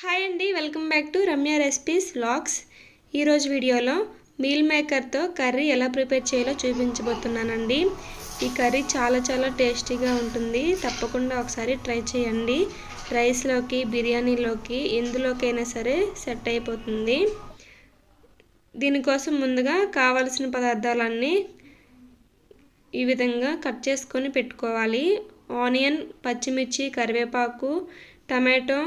Hi అండి welcome back to Ramya recipes vlogs. ఈరోజు వీడియోలో మీల్ మేకర్తో కర్రీ ఎలా ప్రిపేర్ చేయాలో చూపించబోతున్నానండి. ఈ కర్రీ చాలా చాలా టేస్టీగా ఉంటుంది. తప్పకుండా ఒకసారి ట్రై చేయండి. రైస్లోకి బిర్యానీలోకి ఎందులోకైనా సరే సెట్ అయిపోతుంది. దీనికోసం ముందుగా కావలసిన పదార్థాలన్నీ ఈ విధంగా కట్ చేసుకొని పెట్టుకోవాలి. ఆనియన్ పచ్చిమిర్చి కరివేపాకు టమాటో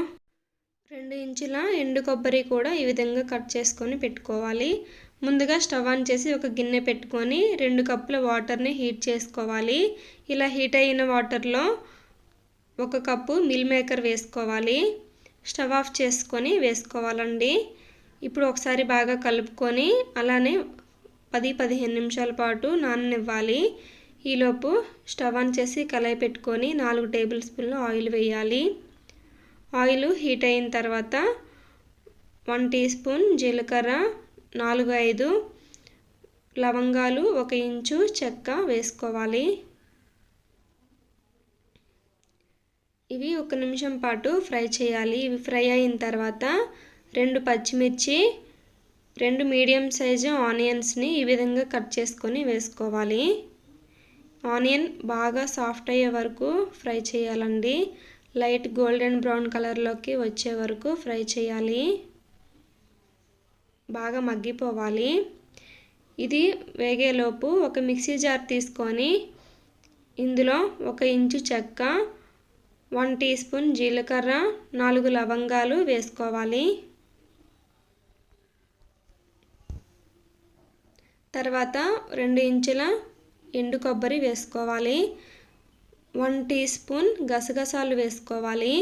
రెండు ఇంచుల ఎండు కొబ్బరి కూడా ఈ విధంగా కట్ చేసుకొని పెట్టుకోవాలి. ముందుగా స్టవ్ ఆన్ చేసి ఒక గిన్నె పెట్టుకొని రెండు కప్పుల వాటర్ని హీట్ చేసుకోవాలి. ఇలా హీట్ అయిన వాటర్లో ఒక కప్పు మిల్ మేకర్ వేసుకోవాలి. స్టవ్ ఆఫ్ చేసుకొని వేసుకోవాలండి. ఇప్పుడు ఒకసారి బాగా కలుపుకొని అలానే పది పదిహేను నిమిషాల పాటు నాననివ్వాలి. ఈలోపు స్టవ్ ఆన్ చేసి కళాయి పెట్టుకొని నాలుగు టేబుల్ స్పూన్లు ఆయిల్ వేయాలి. ఆయిల్ హీట్ అయిన తర్వాత వన్ టీ స్పూన్ జీలకర్ర నాలుగు ఐదు లవంగాలు ఒక ఇంచు చెక్క వేసుకోవాలి. ఇవి ఒక నిమిషం పాటు ఫ్రై చేయాలి. ఇవి ఫ్రై అయిన తర్వాత రెండు పచ్చిమిర్చి రెండు మీడియం సైజు ఆనియన్స్ని ఈ విధంగా కట్ చేసుకొని వేసుకోవాలి. ఆనియన్ బాగా సాఫ్ట్ అయ్యే వరకు ఫ్రై చేయాలండి. లైట్ గోల్డెన్ బ్రౌన్ కలర్లోకి వచ్చే వరకు ఫ్రై చేయాలి. బాగా మగ్గిపోవాలి. ఇది వేగేలోపు ఒక మిక్సీ జార్ తీసుకొని ఇందులో ఒక ఇంచు చెక్క వన్ టీ స్పూన్ జీలకర్ర నాలుగు లవంగాలు వేసుకోవాలి. తర్వాత రెండు ఇంచుల ఎండు కొబ్బరి వేసుకోవాలి. వన్ టీ స్పూన్ గసగసాలు వేసుకోవాలి.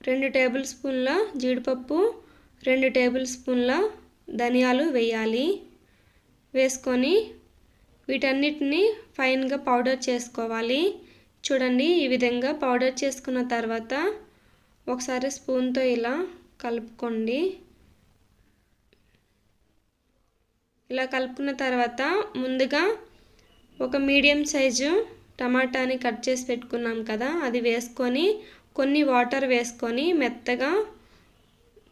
రెండు టేబుల్ స్పూన్ల జీడిపప్పు రెండు టేబుల్ స్పూన్ల ధనియాలు వేయాలి. వేసుకొని వీటన్నిటిని ఫైన్గా పౌడర్ చేసుకోవాలి. చూడండి ఈ విధంగా పౌడర్ చేసుకున్న తర్వాత ఒకసారి స్పూన్తో ఇలా కలుపుకోండి. ఇలా కలుపుకున్న తర్వాత ముందుగా ఒక మీడియం సైజు టమాటాని కట్ చేసి పెట్టుకున్నాం కదా అది వేసుకొని కొన్ని వాటర్ వేసుకొని మెత్తగా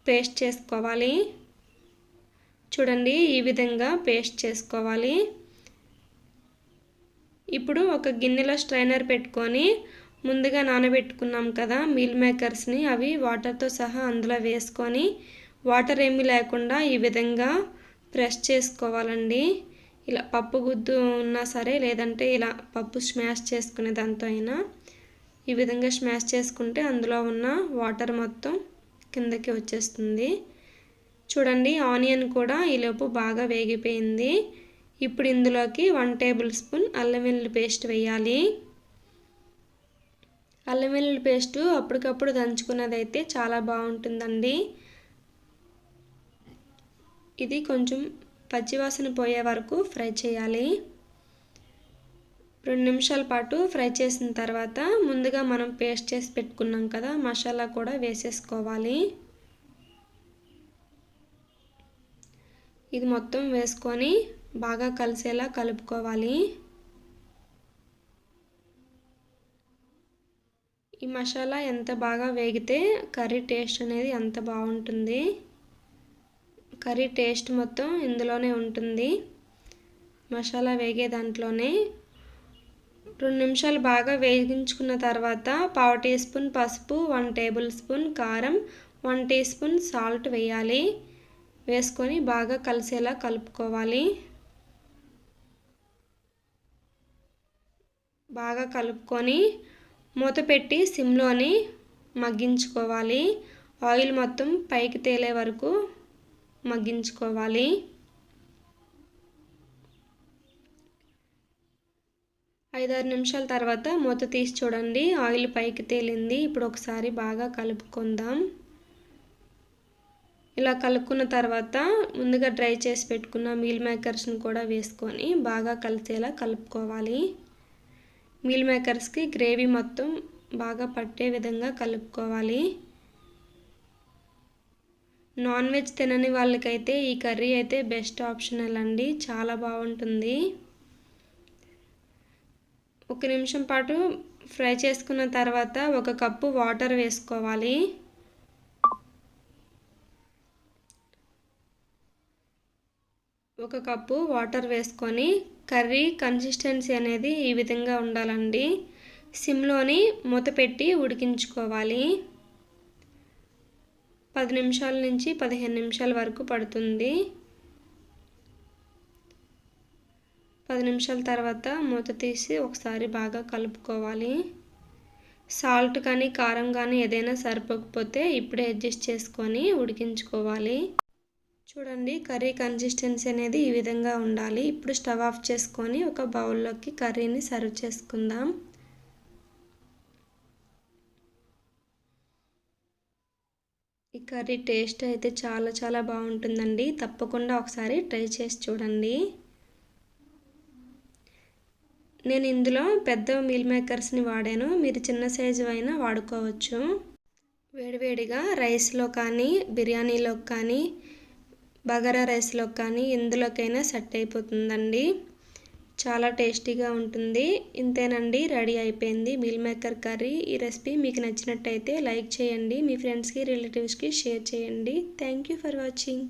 పేస్ట్ చేసుకోవాలి. చూడండి ఈ విధంగా పేస్ట్ చేసుకోవాలి. ఇప్పుడు ఒక గిన్నెలో స్ట్రైనర్ పెట్టుకొని ముందుగా నానబెట్టుకున్నాం కదా మీల్ మేకర్స్ని అవి వాటర్తో సహా అందులో వేసుకొని వాటర్ ఏమీ లేకుండా ఈ విధంగా ప్రెస్ చేసుకోవాలండి. ఇలా పప్పు గుద్దు ఉన్నా సరే లేదంటే ఇలా పప్పు స్మాష్ చేసుకునే దాంతో అయినా ఈ విధంగా స్మాష్ చేసుకుంటే అందులో ఉన్న వాటర్ మొత్తం కిందకి వచ్చేస్తుంది. చూడండి ఆనియన్ కూడా ఈలోపు బాగా వేగిపోయింది. ఇప్పుడు ఇందులోకి వన్ టేబుల్ స్పూన్ అల్లం వెల్లుల్లి పేస్ట్ వేయాలి. అల్లం వెల్లుల్లి పేస్టు అప్పటికప్పుడు దంచుకున్నది అయితే చాలా బాగుంటుందండి. ఇది కొంచెం పచ్చివాసన పోయే వరకు ఫ్రై చేయాలి. రెండు నిమిషాల పాటు ఫ్రై చేసిన తర్వాత ముందుగా మనం పేస్ట్ చేసి పెట్టుకున్నాం కదా మసాలా కూడా వేసేసుకోవాలి. ఇది మొత్తం వేసుకొని బాగా కలిసేలా కలుపుకోవాలి. ఈ మసాలా ఎంత బాగా వేగితే కర్రీ టేస్ట్ అనేది ఎంత బాగుంటుంది. కర్రీ టేస్ట్ మొత్తం ఇందులోనే ఉంటుంది. మసాలా వేగే దాంట్లోనే రెండు నిమిషాలు బాగా వేగించుకున్న తర్వాత పావు టీ స్పూన్ పసుపు వన్ టేబుల్ స్పూన్ కారం వన్ టీ స్పూన్ సాల్ట్ వేయాలి. వేసుకొని బాగా కలిసేలా కలుపుకోవాలి. బాగా కలుపుకొని మూత పెట్టి సిమ్లోని మగ్గించుకోవాలి. ఆయిల్ మొత్తం పైకి తేలే వరకు మగ్గించుకోవాలి. ఐదారు నిమిషాల తర్వాత మూత తీసి చూడండి. ఆయిల్ పైకి తేలింది. ఇప్పుడు ఒకసారి బాగా కలుపుకుందాం. ఇలా కలుపుకున్న తర్వాత ముందుగా డ్రై చేసి పెట్టుకున్న మీల్ మేకర్స్ని కూడా వేసుకొని బాగా కలిసేలా కలుపుకోవాలి. మీల్ మేకర్స్కి గ్రేవీ మొత్తం బాగా పట్టే విధంగా కలుపుకోవాలి. నాన్ వెజ్ తినని వాళ్ళకైతే ఈ కర్రీ అయితే బెస్ట్ ఆప్షనల్ అండి. చాలా బాగుంటుంది. ఒక నిమిషం పాటు ఫ్రై చేసుకున్న తర్వాత ఒక కప్పు వాటర్ వేసుకోవాలి. ఒక కప్పు వాటర్ వేసుకొని కర్రీ కన్సిస్టెన్సీ అనేది ఈ విధంగా ఉండాలండి. సిమ్లోని మూత పెట్టి ఉడికించుకోవాలి. పది నిమిషాల నుంచి పదిహేను నిమిషాల వరకు పడుతుంది. పది నిమిషాల తర్వాత మూత తీసి ఒకసారి బాగా కలుపుకోవాలి. సాల్ట్ కానీ కారం కానీ ఏదైనా సరిపోకపోతే ఇప్పుడే అడ్జస్ట్ చేసుకొని ఉడికించుకోవాలి. చూడండి కర్రీ కన్సిస్టెన్సీ అనేది ఈ విధంగా ఉండాలి. ఇప్పుడు స్టవ్ ఆఫ్ చేసుకొని ఒక బౌల్లోకి కర్రీని సర్వ్ చేసుకుందాం. ఈ కర్రీ టేస్ట్ అయితే చాలా చాలా బాగుంటుందండి. తప్పకుండా ఒకసారి ట్రై చేసి చూడండి. నేను ఇందులో పెద్ద మీల్ మేకర్స్ని వాడాను. మీరు చిన్న సైజు అయినా వాడుకోవచ్చు. వేడివేడిగా రైస్లో కానీ బిర్యానీలో కానీ బగారా రైస్లో కానీ ఎందులోకైనా సెట్ అయిపోతుందండి. చాలా టేస్టీగా ఉంటుంది. ఇంతేనండి రెడీ అయిపోయింది. Meal maker curry. ఈ రెసిపీ మీకు నచ్చినట్టయితే లైక్ చేయండి. మీ ఫ్రెండ్స్కి రిలేటివ్స్కి షేర్ చేయండి. Thank you for watching.